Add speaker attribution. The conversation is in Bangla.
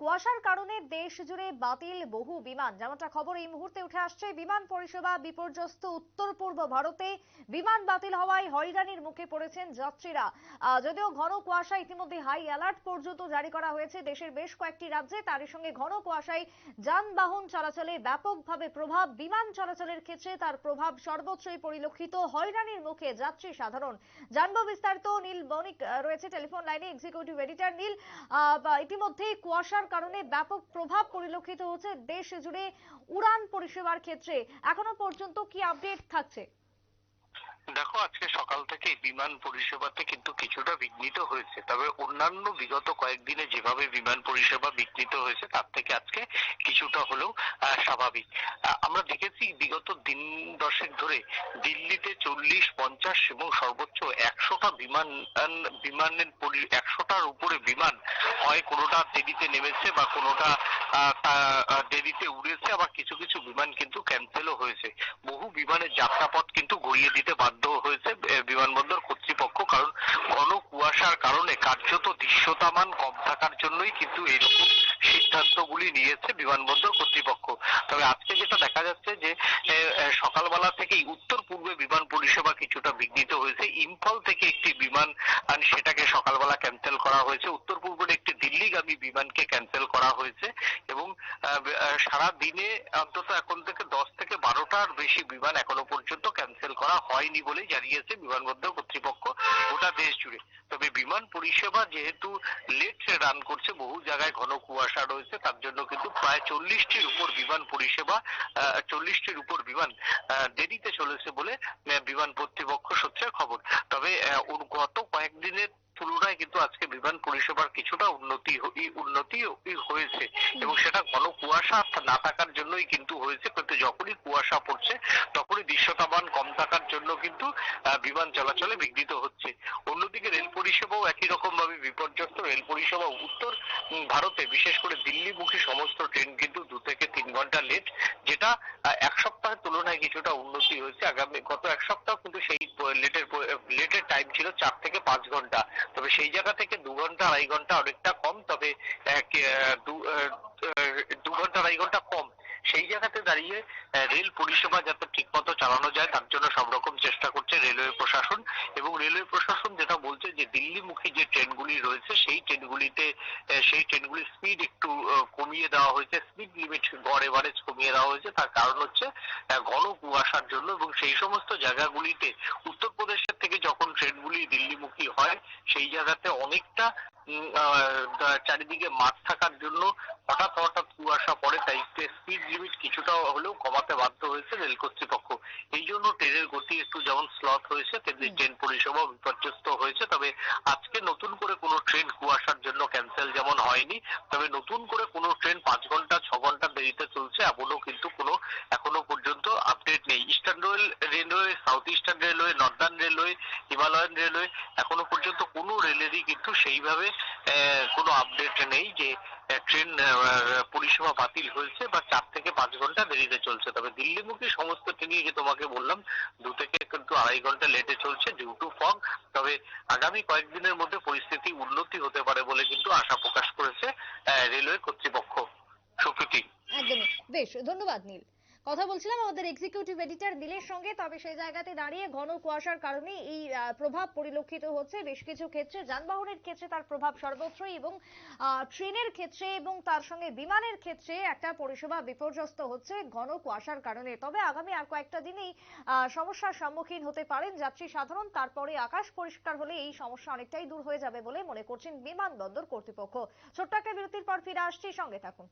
Speaker 1: কুয়াশার কারণে দেশ জুড়ে বাতিল বহু বিমান। যেমনটা খবর এই মুহূর্তে উঠে আসছে বিমান পরিষেবা বিপর্যস্ত উত্তর পূর্ব ভারতে বিমান বাতিল হওয়ায় হয়রানির মুখে পড়েছেন যাত্রীরা। যদিও ঘন কুয়াশা ইতিমধ্যে হাই অ্যালার্ট পর্যন্ত জারি করা হয়েছে দেশের বেশ কয়েকটি রাজ্যে তারই সঙ্গে ঘন কুয়াশায় যানবাহন চলাচলে ব্যাপকভাবে প্রভাব বিমান চলাচলের ক্ষেত্রে তার প্রভাব সর্বত্রই পরিলক্ষিত হয়রানির মুখে যাত্রী সাধারণ। জানব বিস্তারিত নীল বণিক রয়েছে টেলিফোন লাইনে এক্সিকিউটিভ এডিটর নীল। আহ, ইতিমধ্যেই কুয়াশার কারণে ব্যাপক প্রভাব পরিলক্ষিত হচ্ছে দেশ জুড়ে উড়ান পরিষেবার ক্ষেত্রে। এখনও পর্যন্ত কি আপডেট থাকছে?
Speaker 2: দেখো, আজকে সকাল থেকে বিমান পরিষেবাতে কিন্তু কিছুটা বিঘ্নিত হয়েছে। তবে অন্যান্য বিগত কয়েকদিনে যেভাবে বিমান পরিষেবা বিঘ্নিত হয়েছে, তার থেকে আজকে কিছুটা হলেও স্বাভাবিক। আমরা দেখেছি বিগত দিন দশেক ধরে দিল্লিতে চল্লিশ, পঞ্চাশ এবং সর্বোচ্চ একশোটা বিমান বিমানের একশোটার উপরে বিমান হয়, কোনোটা দেরিতে নেমেছে বা কোনোটা দেরিতে উড়েছে, আবার কিছু কিছু বিমান কিন্তু ক্যান্সেলও হয়েছে। বহু বিমানের যাত্রাপথ গড়িয়ে দিতে বাধ্য হয়েছে বিমানবন্দর কর্তৃপক্ষ। কারণ ঘন কুয়াশার কারণে কার্যত দৃশ্যতামান কম থাকার জন্যই কিন্তু এরকম সিদ্ধান্তগুলি নিয়েছে বিমানবন্দর কর্তৃপক্ষ। তবে আজকে যেটা দেখা যাচ্ছে যে সকালবেলা থেকেই উত্তর পূর্বে বিমান পরিষেবা কিছুটা বিঘ্নিত হয়েছে। ইম্ফল থেকে একটি বিমান সেটাকে সকালবেলা ক্যান্সেল করা হয়েছে। উত্তর পূর্বের একটি দিল্লিগামী বিমানকে ক্যান্সেল করা হয়েছে এবং সারা দিনে অন্তত এখন থেকে দশ থেকে বারোটার বেশি বিমান এখনও পর্যন্ত করা হয়নি বলে জানিয়েছে বিমানবন্দর কর্তৃপক্ষ গোটা দেশ জুড়ে। তবে বিমান পরিষেবা যেহেতু লেট রান করছে, বহু জায়গায় ঘন কুয়াশা রয়েছে, তার জন্য কিন্তু প্রায় চল্লিশটির উপর বিমান পরিষেবা চল্লিশটির উপর বিমান দেরিতে চলেছে বলে বিমান কর্তৃপক্ষ সূত্রে খবর। তবে গত কয়েকদিনের কিন্তু আজকে বিমান পরিষেবার কিছুটা উন্নতি উন্নতি হয়েছে। এবং সেটা ঘন কুয়াশা না থাকার জন্যই কিন্তু হয়েছে কিন্তু যখনই কুয়াশা পড়ছে তখনই দৃশ্যতামান কম থাকার জন্য কিন্তু বিমান চলাচলে বিঘ্নিত হচ্ছে। অন্যদিকে রেল পরিষেবাও একই রকম ভাবে বিপর্যস্ত। রেল পরিষেবা উত্তর ভারতে বিশেষ করে দিল্লিমুখী সমস্ত ট্রেন কিন্তু দু থেকে তিন ঘণ্টা লেট যেটা এক সপ্তাহের তুলনায় কিছুটা উন্নতি হয়েছে। আগামী গত এক সপ্তাহ কিন্তু সেই লেটের লেটের টাইম ছিল চার পাঁচ ঘণ্টা। তবে সেই জায়গা থেকে দু ঘণ্টা, আড়াই ঘণ্টা অনেকটা কম, তবে দু- ঘণ্টা, আড়াই ঘণ্টা কম। সেই জায়গাতে দাঁড়িয়ে রেল পরিষেবা যাতে ঠিকমতো চালানো যায়, তার জন্য সব রকম চেষ্টা করছে রেলওয়ে প্রশাসন। এবং রেলওয়ে প্রশাসন যেটা বলছে যে, দিল্লিমুখী যে ট্রেনগুলি রয়েছে, সেই ট্রেনগুলিতে সেই ট্রেনগুলির স্পিড একটু কমিয়ে দেওয়া হয়েছে। স্পিড লিমিট গড় এভারেজ কমিয়ে দেওয়া হয়েছে। তার কারণ হচ্ছে ঘন কুয়াশার জন্য এবং সেই সমস্ত জায়গাগুলিতে উত্তরপ্রদেশের থেকে যখন ট্রেনগুলি দিল্লিমুখী হয় সেই জায়গাতে অনেকটা চারিদিকে মাঠ থাকার জন্য হঠাৎ হঠাৎ কুয়াশা পড়ে তাই স্পিড লিমিট কিছুটা হলেও কমাতে বাধ্য হয়েছে রেল কর্তৃপক্ষ। এই জন্য ট্রেনের গতি একটু যেমন স্লথ হয়েছে তেমনি ট্রেন পরিষেবা বিপর্যস্ত হয়েছে। তবে আজকে নতুন করে কোনো ট্রেন কুয়াশার জন্য ক্যান্সেল যেমন হয়নি তবে নতুন করে কোনো ট্রেন পাঁচ ঘণ্টা ছ ঘণ্টা দেরিতে চলছে এমনও কিন্তু কোনো এখনও পর্যন্ত আপডেট নেই eastern rail railway south eastern railway northern railway Himalayan railway এখনও পর্যন্ত কোনো রেলেরই কিন্তু সেইভাবে কোনো আপডেট নেই যে ট্রেন পরিষেবা বাতিল হয়েছে বা চার থেকে পাঁচ ঘণ্টা দেরিতে চলছে। তবে দিল্লিমুখী সমস্ত ট্রেনই যে তোমাকে বললাম, দু থেকে কিন্তু আড়াই ঘণ্টা লেটে চলছে ডিউ টু ফগ তবে আগামী কয়েকদিনের মধ্যে পরিস্থিতি উন্নতি হতে পারে বলে কিন্তু আশা প্রকাশ করেছে রেলওয়ে কর্তৃপক্ষ। সুপ্রীতি।
Speaker 1: একদমই। বেশ, ধন্যবাদ নীল। কথা বলছিলাম আমাদের এক্সিকিউটিভ এডিটর নীলের সঙ্গে, তবে সেই জায়গাতে দাঁড়িয়ে ঘন কুয়াশার কারণে এই প্রভাব পরিলক্ষিত হচ্ছে বেশ কিছু ক্ষেত্রে। যানবাহনের ক্ষেত্রে তার প্রভাব সর্বত্রই এবং ট্রেনের ক্ষেত্রে এবং তার সঙ্গে বিমানের ক্ষেত্রে একটা পরিষেবা বিপর্যস্ত হচ্ছে ঘন কুয়াশার কারণে। তবে আগামী আর কয়েকটা দিনেই সমস্যার সম্মুখীন হতে পারেন যাত্রী সাধারণ। তারপরে আকাশ পরিষ্কার হলে এই সমস্যা অনেকটাই দূর হয়ে যাবে বলে মনে করছেন বিমানবন্দর কর্তৃপক্ষ। ছোট্ট একটা বিরতির পর ফিরে আসছি, সঙ্গে থাকুন।